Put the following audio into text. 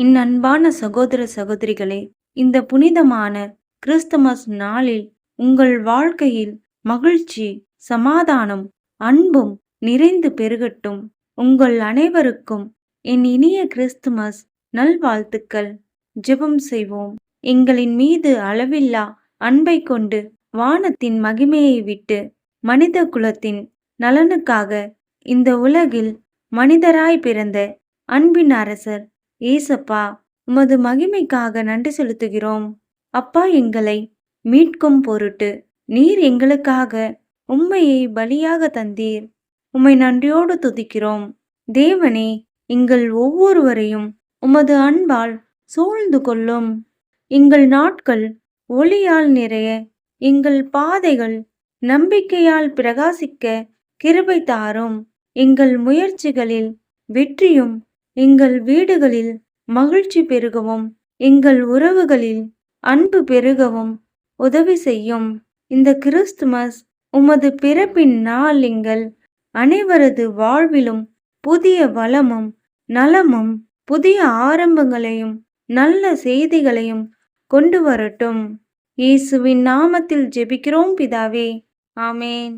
இன்னன்பான சகோதர சகோதரிகளே இந்த புனிதமான கிறிஸ்துமஸ் நாளில் உங்கள் வாழ்க்கையில் மகிழ்ச்சி சமாதானம் அன்பும் நிறைந்து பெருகட்டும். உங்கள் அனைவருக்கும் என் இனிய கிறிஸ்துமஸ் நல்வாழ்த்துக்கள். ஜெபம் செய்வோம். எங்களின் மீது அளவில்லா அன்பை கொண்டு வானத்தின் மகிமையை விட்டு மனித குலத்தின் நலனுக்காக இந்த உலகில் மனிதராய் பிறந்த அன்பின் அரசர் ஏசப்பா உமது மகிமைக்காக நன்றி செலுத்துகிறோம். அப்பா எங்களை மீட்கும் பொருட்டு நீர் எங்களுக்காக உம்மையை பலியாக தந்தீர். உம்மை நன்றியோடு துதிக்கிறோம். தேவனே எங்கள் ஒவ்வொருவரையும் உமது அன்பால் சூழ்ந்து கொள்ளும். எங்கள் நாட்கள் ஒளியால் நிறைய எங்கள் பாதைகள் நம்பிக்கையால் பிரகாசிக்க கிருபை தாரும். எங்கள் முயற்சிகளில் வெற்றியும் எங்கள் வீடுகளில் மகிழ்ச்சி பெருகவும் எங்கள் உறவுகளில் அன்பு பெருகவும் உதவி செய்யும். இந்த கிறிஸ்துமஸ் உமது பிறப்பின் நாள் எங்கள் அனைவரது வாழ்விலும் புதிய வளமும் நலமும் புதிய ஆரம்பங்களையும் நல்ல செய்திகளையும் கொண்டு வரட்டும். இயேசுவின் நாமத்தில் ஜெபிக்கிறோம் பிதாவே. ஆமேன்.